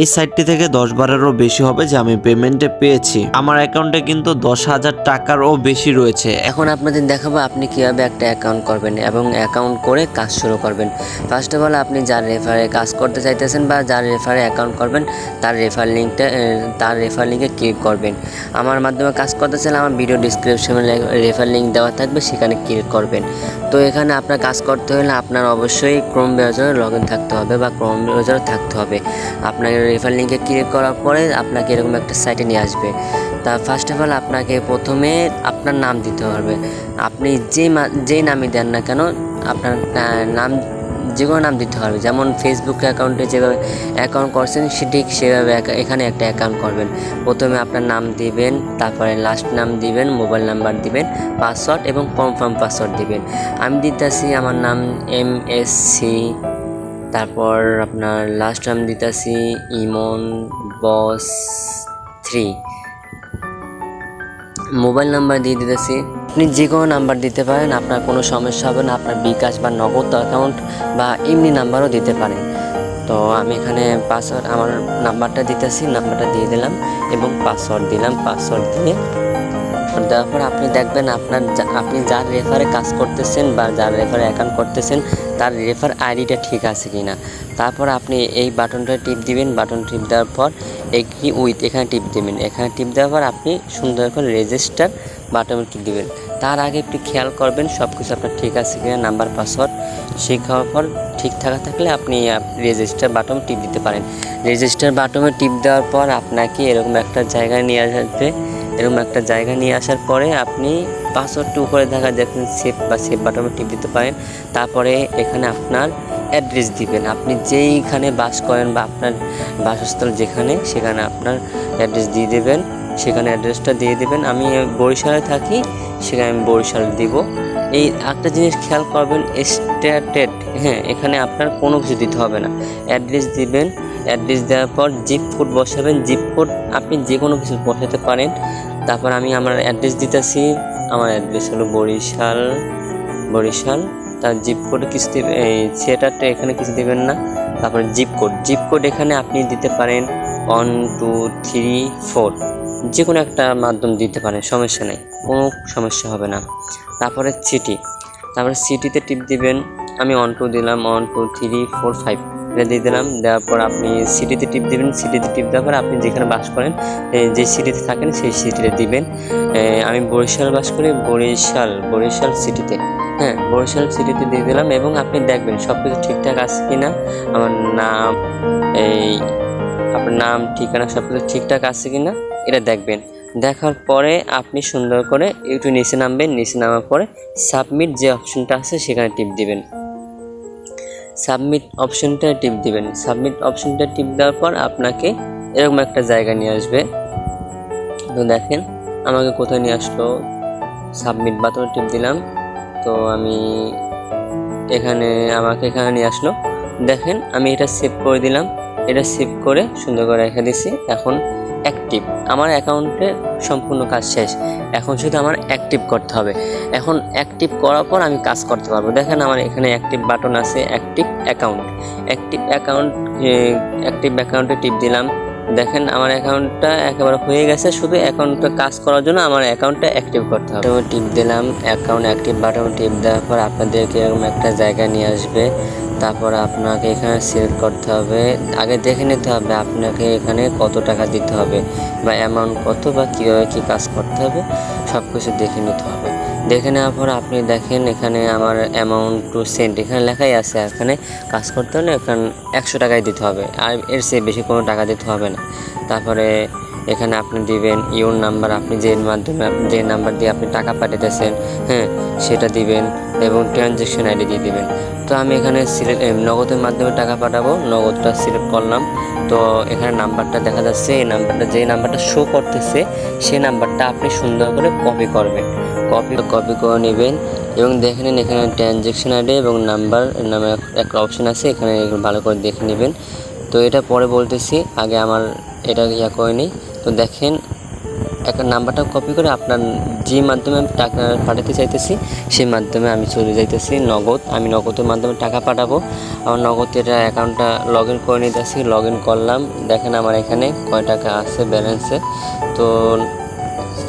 এই সাইটটি থেকে দশ বারেরও বেশি হবে যে আমি পেমেন্টে পেয়েছি। আমার অ্যাকাউন্টে কিন্তু দশ হাজার টাকারও বেশি রয়েছে। এখন আপনাদের দেখাবো আপনি কীভাবে একটা অ্যাকাউন্ট করবেন এবং অ্যাকাউন্ট করে কাজ শুরু করবেন। ফার্স্ট অফ অল আপনি যার রেফারে কাজ করতে চাইতেছেন বা যার রেফারে অ্যাকাউন্ট করবেন, তার রেফার লিঙ্কটা তার রেফার লিঙ্কে ক্লিক করবেন। আমার মাধ্যমে কাজ করতে চাইলে আমার ভিডিও ডিসক্রিপশনে রেফার লিঙ্ক দেওয়া থাকবে, সেখানে ক্লিক করবেন। তো এখানে আপনার কাজ করতে হলে আপনার অবশ্যই ক্রোম ব্রাউজারে লগ ইন থাকতে হবে বা ক্রোম ব্রাউজারে থাকতে হবে। আপনাকে রেফার লিঙ্কে ক্লিক করার পরে আপনাকে এরকম একটা সাইটে নিয়ে আসবে। তা ফার্স্ট অফ অল আপনাকে প্রথমে আপনার নাম দিতে হবে। আপনি যে যেই নামই দেন না কেন, আপনার নাম যে কোনো নাম দিতে হবে। যেমন ফেসবুক অ্যাকাউন্টে যেভাবে অ্যাকাউন্ট করছেন, সে ঠিক সেভাবে এখানে একটা অ্যাকাউন্ট করবেন। প্রথমে আপনার নাম দিবেন, তারপরে লাস্ট নাম দিবেন মোবাইল নাম্বার দিবেন পাসওয়ার্ড এবং কনফার্ম পাসওয়ার্ড দিবেন। আমি দিতেছি, আমার নাম এম এস সি তারপর আপনার লাস্ট নাম দিতেছি, Emon boss three. Mobile number দিয়ে দিতেছি। আপনি যে কোনো নাম্বার দিতে পারেন, আপনার কোনো সমস্যা হবে না, আপনার বিকাশ বা নগদ অ্যাকাউন্ট বা এমনি নাম্বারও দিতে পারেন। তো আমি এখানে পাসওয়ার্ড আমার নাম্বারটা দিতেছি, নাম্বারটা দিয়ে দিলাম এবং পাসওয়ার্ড দিলাম পাসওয়ার্ড দিয়ে দেওয়ার পর আপনি দেখবেন আপনার আপনি যার রেফারে কাজ করতেছেন বা যার রেফারে অ্যাকাউন্ট করতেছেন, তার রেফার আইডিটা ঠিক আছে কি না তারপর আপনি এই বাটনটা টিপ দিবেন বাটন টিপ দেওয়ার পর এগ্রি উইথ এখানে টিপ দিবেন। এখানে টিপ দেওয়ার পর আপনি সুন্দর করে রেজিস্টার বাটনে টিপ দিবেন। তার আগে একটু খেয়াল করবেন সব কিছু আপনার ঠিক আছে কিনা নাম্বার পাসওয়ার্ড ঠিক হওয়ার পর ঠিক থাকা থাকলে আপনি রেজিস্টার বাটন টিপ দিতে পারেন। রেজিস্টার বাটনে টিপ দেওয়ার পর আপনাকে এরকম একটা জায়গায় নিয়ে আসবে এরকম একটা জায়গা নিয়ে আসার পরে আপনি পাসওয়ার্ডটি উপরে দেখা দেখেন সেভ বা সেভ বাটনে টিপ দিতে পারেন। তারপরে এখানে আপনার অ্যাড্রেস দিবেন। আপনি যেইখানে বাস করেন বা আপনার বাসস্থল যেখানে, সেখানে আপনার অ্যাড্রেস দিয়ে দেবেন। সেখানে অ্যাড্রেসটা দিয়ে দেবেন। আমি বরিশালে থাকি, সেখানে আমি বরিশাল দিব। এই একটা জিনিস খেয়াল করবেন স্ট্যাটেড হ্যাঁ এখানে আপনার কোনো কিছু দিতে হবে না। অ্যাড্রেস দিবেন অ্যাড্রেস দেওয়ার পর জিপ কোড বসাবেন জিপ কোড আপনি যে কোনো কিছু বসাতে পারেন। তারপর আমি আমার অ্যাড্রেস দিতেছি, আমার অ্যাড্রেস হলো বরিশাল বরিশাল। তার জিপ কোডে কিছু এই সেটারটা এখানে কিছু দেবেন না। তারপরে জিপ কোড জিপ কোড এখানে আপনি দিতে পারেন ওয়ান টু থ্রি ফোর যে কোনো একটা মাধ্যম দিতে পারেন, সমস্যা নেই, কোনো সমস্যা হবে না। তারপরে সিটি তারপরে সিটিতে টিপ দিবেন, আমি ওয়ান টু দিলাম one two three four five এটা দিয়ে দিলাম, দেওয়ার পর আপনি সিটিতে টিপ দিবেন সিটিতে টিপ দেওয়ার পর আপনি যেখানে বাস করেন যে সিটিতে থাকেন সেই সিটিতে দিবেন। আমি বরিশাল বাস করি, বরিশাল বরিশাল সিটিতে হ্যাঁ বরিশাল সিটিতে দিয়ে দিলাম এবং আপনি দেখবেন সব কিছু ঠিকঠাক আছে কি না আমার নাম, এই, আপনার নাম, ঠিকানা সব কিছু ঠিকঠাক আছে কি না এটা দেখবেন। দেখার পরে আপনি সুন্দর করে একটু নিচে নামবেন, নিচে নামার পরে সাবমিট যে অপশনটা আছে সেখানে টিপ দিবেন। সাবমিট অপশনটা টিপ দিবেন। সাবমিট অপশনটা টিপ দেওয়ার পর আপনাকে এরকম একটা জায়গা নিয়ে আসবে। তো দেখেন, আমাকে কোথায় নিয়ে আসলো? সাবমিট বাটনে টিপ দিলাম। তো আমি এখানে, আমাকে এখানে নিয়ে আসলো। দেখেন, আমি এটা সেভ করে দিলাম। এটা সেভ করে সুন্দর করে রেখে দিছি। এখন অ্যাক্টিভ আমার অ্যাকাউন্টে সম্পূর্ণ কাজ শেষ। এখন শুধু আমার অ্যাক্টিভ করতে হবে। এখন অ্যাক্টিভ করার পর আমি কাজ করতে পারব। দেখেন আমার এখানে অ্যাক্টিভ বাটন আছে active account active account active অ্যাকাউন্টে টিপ দিলাম। দেখেন, আমার অ্যাকাউন্টটা একেবারে হয়ে গেছে। শুধু অ্যাকাউন্টটা কাজ করার জন্য আমার অ্যাকাউন্টটা অ্যাক্টিভ করতে হবে। তো টিপ দিলাম, অ্যাকাউন্ট অ্যাক্টিভ বাটন টিপ দেওয়ার পর আপনাদেরকে এরকম একটা জায়গা নিয়ে আসবে। তারপর আপনাকে এখানে সিলেক্ট করতে হবে। আগে দেখে নিতে হবে আপনাকে এখানে কত টাকা দিতে হবে বা অ্যামাউন্ট কত বা কীভাবে কী কাজ করতে হবে। সব কিছু দেখে নিতে হবে। দেখে নেওয়ার পর আপনি দেখেন এখানে আমার অ্যামাউন্ট টু সেন্ট এখানে লেখাই আছে, এখানে কাজ করতে হলে এখানে একশো টাকাই দিতে হবে, আর এর চেয়ে বেশি কোনো টাকা দিতে হবে না। তারপরে এখানে আপনি দিবেন ইউর নাম্বার আপনি যে মাধ্যমে, যে নাম্বার দিয়ে আপনি টাকা পাঠাতেছেন হ্যাঁ সেটা দিবেন এবং ট্রানজ্যাকশন আইডি দিয়ে দিবেন। তো আমি এখানে সিলেক্ট নগদের মাধ্যমে টাকা পাঠাবো, নগদটা সিলেক্ট করলাম। তো এখানে নাম্বারটা দেখা যাচ্ছে, এই নাম্বারটা যে নাম্বারটা শো করতেছে, সেই নাম্বারটা আপনি সুন্দর করে কপি করবেন। কপি কপি করে নেবেন এবং দেখে নিন এখানে ট্রানজ্যাকশন আইডি এবং নাম্বার নামে একটা অপশন আছে, এখানে ভালো করে দেখে নেবেন। তো এটা পরে বলতেছি, আগে আমার এটা ইয়া করে নিই। তো দেখেন, একটা নাম্বারটা কপি করে আপনার যে মাধ্যমে আমি টাকা পাঠাতে চাইতেছি, সেই মাধ্যমে আমি চলে যাইতেছি। নগদ, আমি নগদের মাধ্যমে টাকা পাঠাবো। আমার নগদ এটা অ্যাকাউন্টটা লগ ইন করে নিতেছি লগ ইন করলাম। দেখেন আমার এখানে কয় টাকা আছে ব্যালেন্সে তো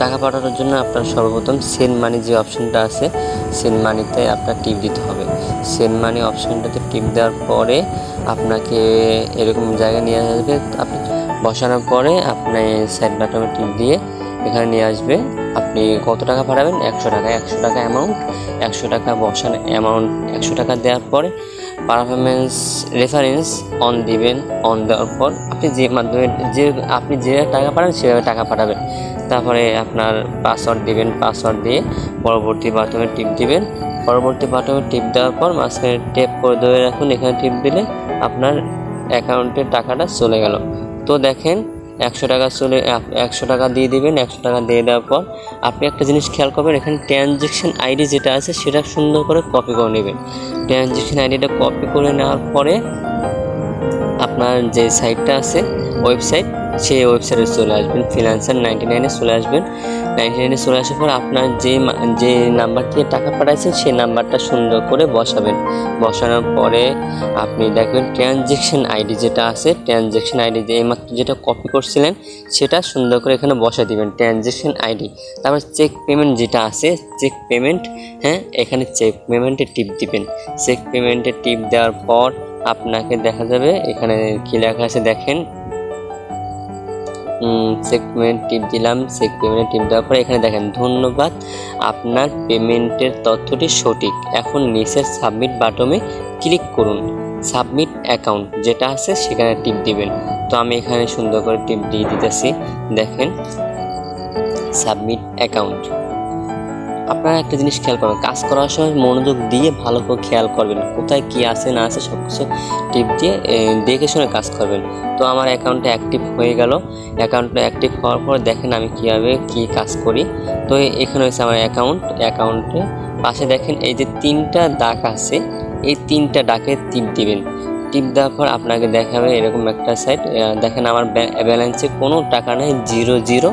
টাকা পাঠানোর জন্য আপনার সর্বপ্রথম সেন্ড মানি যে অপশনটা আছে সেন্ড মানিতে আপনার টিপ দিতে হবে। সেন্ড মানি অপশনটাতে টিপ দেওয়ার পরে আপনাকে এরকম জায়গায় নিয়ে আসবে, আপনি বসানোর পরে আপনি সাইড বাটনে টিপ দিয়ে এখানে নিয়ে আসবে। আপনি কত টাকা পাঠাবেন? একশো টাকা। একশো টাকা অ্যামাউন্ট একশো টাকা বসানো অ্যামাউন্ট একশো টাকা দেওয়ার পরে পারফরমেন্স রেফারেন্স অন দিবেন। অন দেওয়ার পর আপনি যে মাধ্যমে, যে আপনি যে টাকা পাঠান সেভাবে টাকা পাঠাবেন। তারপরে আপনার পাসওয়ার্ড দিবেন পাসওয়ার্ড দিয়ে পরবর্তী বাটনে টিপ দিবেন। পরবর্তী বাটনে টিপ দেওয়ার পর মাঝখানে টেপ করে ধরে রাখুন, এখানে টিপ দিলে আপনার অ্যাকাউন্টে টাকাটা চলে গেল। তো দেখেন, একশো টাকা চলে, একশো টাকা দিয়ে দিবেন, একশো টাকা দিয়ে দেওয়ার পর আপনি একটা জিনিস খেয়াল করবেন, এখানে ট্রানজেকশন আইডি যেটা আছে সেটা সুন্দর করে কপি করে নেবেন। ট্রানজেকশন আইডিটা কপি করে নেওয়ার পরে আপনার যে সাইটটা আছে ওয়েবসাইট সেই ওয়েবসাইটে চলে আসবেন ফিনান্সার নাইনটি নাইনে চলে আসবেন। নাইনটি নাইনে চলে আসার পর আপনার যে যে নাম্বার থেকে টাকা পাঠাইছেন, সেই নাম্বারটা সুন্দর করে বসাবেন। বসানোর পরে আপনি দেখবেন ট্রানজেকশন আইডি যেটা আছে ট্রানজেকশন আইডি যে এইমাত্র যেটা কপি করছিলেন, সেটা সুন্দর করে এখানে বসা দিবেন ট্রানজেকশন আইডি তারপর চেক পেমেন্ট যেটা আছে চেক পেমেন্ট হ্যাঁ এখানে চেক পেমেন্টে টিপ দিবেন। চেক পেমেন্টে টিপ দেওয়ার পর আপনাকে দেখা যাবে, এখানে কী লেখা আছে দেখেন চেক পেমেন্ট টিপ দিলাম চেক টিপ দেওয়ার পরে এখানে দেখেন, ধন্যবাদ, আপনার পেমেন্টের তথ্যটি সঠিক। এখন নিচের সাবমিট বাটনে ক্লিক করুন সাবমিট অ্যাকাউন্ট যেটা আছে সেখানে টিপ দিবেন। তো আমি এখানে সুন্দর করে টিপ দিয়ে দিতেছি, দেখেন সাবমিট অ্যাকাউন্ট আপনারা একটা জিনিস খেয়াল করবেন, কাজ করার সময় মনোযোগ দিয়ে ভালো করে খেয়াল করবেন, কোথায় কি আছে, না আছে সব কিছু টিপ দিয়ে দেখে শুনে কাজ করবেন। তো আমার অ্যাকাউন্টটা অ্যাক্টিভ হয়ে গেল। অ্যাকাউন্টটা অ্যাক্টিভ হওয়ার পর দেখেন আমি কীভাবে কী কাজ করি। তো এখানে হচ্ছে আমার অ্যাকাউন্ট অ্যাকাউন্টে পাশে দেখেন এই যে তিনটা দাগ আছে, এই তিনটা ডাকে টিপ দিবেন। টিপ দেওয়ার পর আপনাকে দেখাবে এরকম একটা সাইট দেখেন আমার ব্যালেন্সে কোনো টাকা নেই জিরো জিরো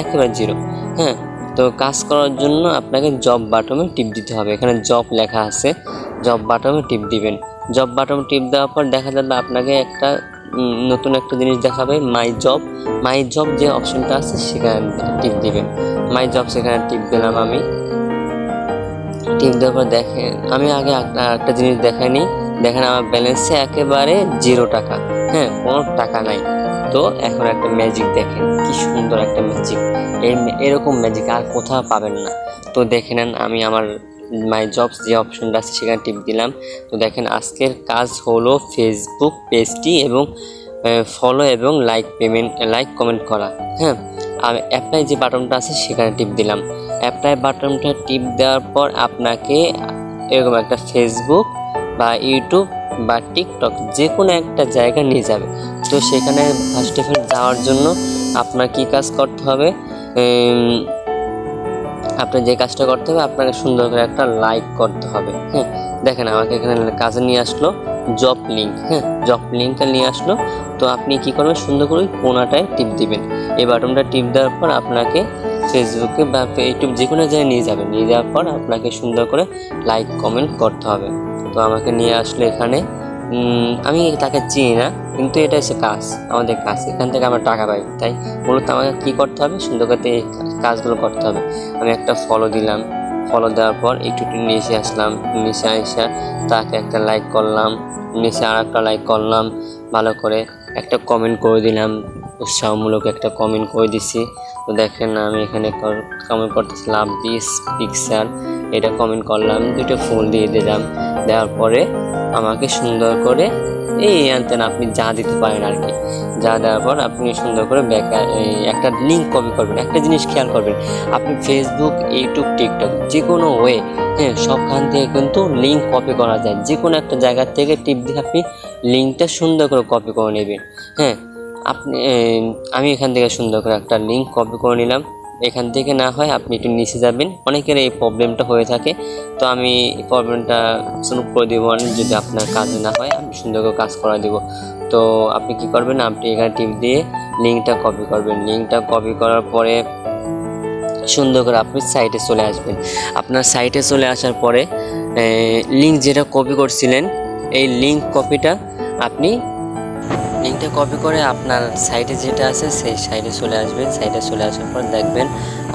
একেবারে জিরো হ্যাঁ তো কাজ করার জন্য আপনাকে জব বাটমে টিপ দিতে হবে। এখানে জব লেখা আছে। জব বাটমে টিপ দিবেন। জব বাটনে টিপ দেওয়ার পর দেখা যাবে আপনাকে একটা নতুন একটা জিনিস দেখাবে মাই জব মাই জব যে অপশনটা আছে, সেখানে টিপ দিবেন। মাই জব সেখানে টিপ দিলাম আমি। টিপ দেওয়ার পর দেখেন আমি আগে একটা জিনিস দেখাইনি। দেখেন আমার ব্যালেন্সে একেবারে জিরো টাকা। হ্যাঁ কোনো টাকা নাই। তো এখন একটা ম্যাজিক দেখেন, কি সুন্দর একটা ম্যাজিক এই এরকম ম্যাজিক আর কোথাও পাবেন না। তো দেখে নেন, আমি আমার মাই জবস যে অপশনটা আছে, সেখানে টিপ দিলাম। তো দেখেন, আজকের কাজ হলো ফেসবুক পেজটি এবং ফলো এবং লাইক পেমেন্ট লাইক কমেন্ট করা। হ্যাঁ আর অ্যাপ্লাই যে বাটনটা আছে, সেখানে টিপ দিলাম। অ্যাপ্লাই বাটনটা টিপ দেওয়ার পর আপনাকে এরকম একটা ফেসবুক বা ইউটিউব বা টিকটক যে কোনো একটা জায়গা নিয়ে যাবে। তো সেখানে ফার্স্ট অফ অল যাওয়ার জন্য আপনার কি কাজ করতে হবে? আপনার যে কাজটা করতে হবে, আপনাকে সুন্দর করে একটা লাইক করতে হবে হ্যাঁ। দেখেন আমাকে এখানে কাজে নিয়ে আসলো জব লিঙ্ক হ্যাঁ। জব লিঙ্কটা নিয়ে আসলো। তো আপনি কি করবেন? সুন্দর করে কোনাটায় টিপ দিবেন। এই বাটনটা টিপ দেওয়ার পর আপনাকে ফেসবুকে বা ইউটিউব যে কোনো জায়গায় নিয়ে যাবেন। নিয়ে যাওয়ার পর আপনাকে সুন্দর করে লাইক কমেন্ট করতে হবে। তো আমাকে নিয়ে আসলো এখানে আমি তাকে চিনি না, কিন্তু এটা হচ্ছে কাজ, আমাদের কাজ। এখান থেকে আমরা টাকা পাই। তাই মূলত আমাকে কী করতে হবে? সুন্দর করে এই কাজগুলো করতে হবে। আমি একটা ফলো দিলাম। ফলো দেওয়ার পর একটু একটু নিচে আসলাম। নিচে আসা তাকে একটা লাইক করলাম। নিচে আর একটা লাইক করলাম। ভালো করে একটা কমেন্ট করে দিলাম, উৎসাহমূলক একটা কমেন্ট করে দিছি। তো দেখেন আমি এখানে কমেন্ট করতেছি, লাভ দিস পিকচার এটা কমেন্ট করলাম, দুটো ফুল দিয়ে দিলাম। দেওয়ার পরে আমাকে সুন্দর করে, এই আনতেন, আপনি যা দিতে পারেন আর কি। যা দেওয়ার পর আপনি সুন্দর করে ব্যাক একটা লিঙ্ক কপি করবেন, একটা জিনিস খেয়াল করবেন। আপনি ফেসবুক ইউটিউব টিকটক যে কোনো ওয়ে হ্যাঁ সবখান থেকে কিন্তু লিঙ্ক কপি করা যায়। যে কোনো একটা জায়গা থেকে টিপ দিয়ে আপনি লিঙ্কটা সুন্দর করে কপি করে নেবেন। হ্যাঁ আপনি আমি এখান থেকে সুন্দর করে একটা লিঙ্ক কপি করে নিলাম। এখান থেকে না হয় আপনি একটু নিচে যাবেন। অনেকের এই প্রবলেমটা হয়ে থাকে। তো আমি এই প্রবলেমটা সলভ করে দেবো যদি আপনার কাজে না হয়, আমি সুন্দর করে কাজ করা দেবো। তো আপনি কি করবেন? আপনি এখানে টিপ দিয়ে লিঙ্কটা কপি করবেন। লিঙ্কটা কপি করার পরে সুন্দর করে আপনি সাইটে চলে আসবেন। আপনার সাইটে চলে আসার পরে লিঙ্ক যেটা কপি করছিলেন, এই লিঙ্ক কপিটা আপনি লিঙ্কটা কপি করে আপনার সাইটে যেটা আছে, সেই সাইডে চলে আসবেন। সাইডে চলে আসার পর দেখবেন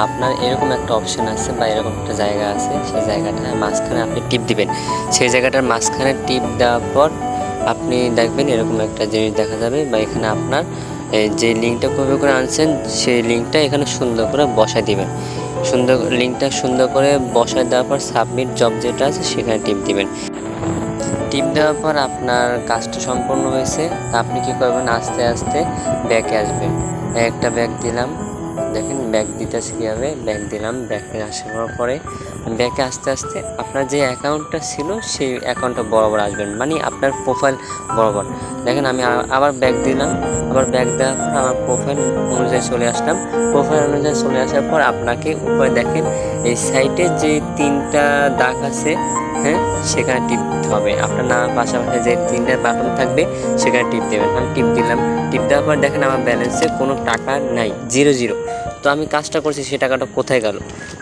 আপনার এরকম একটা অপশন আছে বা এরকম একটা জায়গা আছে। সেই জায়গাটা মাঝখানে আপনি টিপ দিবেন। সেই জায়গাটার মাঝখানে টিপ দেওয়ার পর আপনি দেখবেন এরকম একটা জিনিস দেখা যাবে বা এখানে আপনার যে লিঙ্কটা কপি করে আনছেন, সেই লিঙ্কটা এখানে সুন্দর করে বসায় দিবেন। সুন্দর লিঙ্কটা সুন্দর করে বসায় দেওয়ার পর সাবমিট জব যেটা আছে, সেখানে টিপ দিবেন। টিপ দেওয়ার পর আপনার কাজটা সম্পূর্ণ হয়েছে। আপনি কি করবেন? আস্তে আস্তে ব্যাকে আসবেন। একটা ব্যাগ দিলাম। দেখেন ব্যাগ দিতেছে কীভাবে? ব্যাগ দিলাম। ব্যাগে আসার পরে ব্যাকে আস্তে আস্তে আপনার যে অ্যাকাউন্টটা ছিল, সেই অ্যাকাউন্টটা বরাবর আসবেন। মানে আপনার প্রোফাইল বরাবর। দেখেন আমি আবার ব্যাগ দিলাম। আবার ব্যাগ দেওয়ার পর আমার প্রোফাইল অনুযায়ী চলে আসলাম। প্রোফাইল অনুযায়ী চলে আসার পর আপনাকে উপরে দেখেন, এই সাইটে যে তিনটা দাগ আছে হ্যাঁ সেখানে টিপ দিতে হবে। আপনার নামের পাশাপাশি যে তিনটা বাটন থাকবে, সেখানে টিপ দেবেন। আমি টিপ দিলাম। টিপ দেওয়ার পর দেখেন আমার ব্যালেন্সে কোনো টাকা নাই। জিরো জিরো তো আমি কাজটা করছি সেই টাকাটা কোথায় গেল?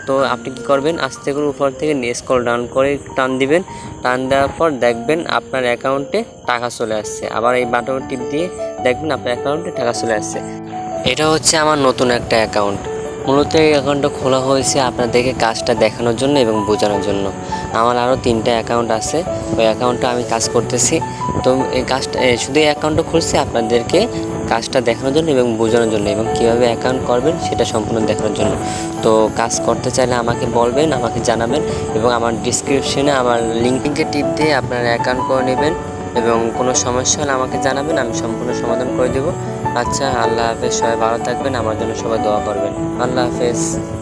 তো আপনি কি করবেন আস্তে করে উপর থেকে স্কল ডাউন করে টান দিবেন। টান দেওয়ার পর দেখবেন আপনার অ্যাকাউন্টে টাকা চলে আসছে। আবার এই বাটন টিপ দিয়ে দেখবেন আপনার অ্যাকাউন্টে টাকা চলে আসছে। এটা হচ্ছে আমার নতুন একটা অ্যাকাউন্ট মূলত এই অ্যাকাউন্টটা খোলা হয়েছে আপনাদেরকে কাজটা দেখানোর জন্য এবং বোঝানোর জন্য। আমার আরও তিনটা অ্যাকাউন্ট আছে। ওই অ্যাকাউন্টে আমি কাজ করতেছি। তো এই কাজটা শুধু এই অ্যাকাউন্টটা খুলছি আপনাদেরকে কাজটা দেখানোর জন্য এবং বোঝানোর জন্য এবং কীভাবে অ্যাকাউন্ট করবেন সেটা সম্পূর্ণ দেখানোর জন্য। তো কাজ করতে চাইলে আমাকে বলবেন, আমাকে জানাবেন এবং আমার ডিসক্রিপশনে আমার লিঙ্কিংকে টিপ দিয়ে আপনারা অ্যাকাউন্ট করে নেবেন এবং কোনো সমস্যা হলে আমাকে জানাবেন, আমি সম্পূর্ণ সমাধান করে দেবো। আচ্ছা আল্লাহ হাফেজ, সবাই ভালো থাকবেন, আমার জন্য সবাই দোয়া করবেন। আল্লাহ হাফেজ।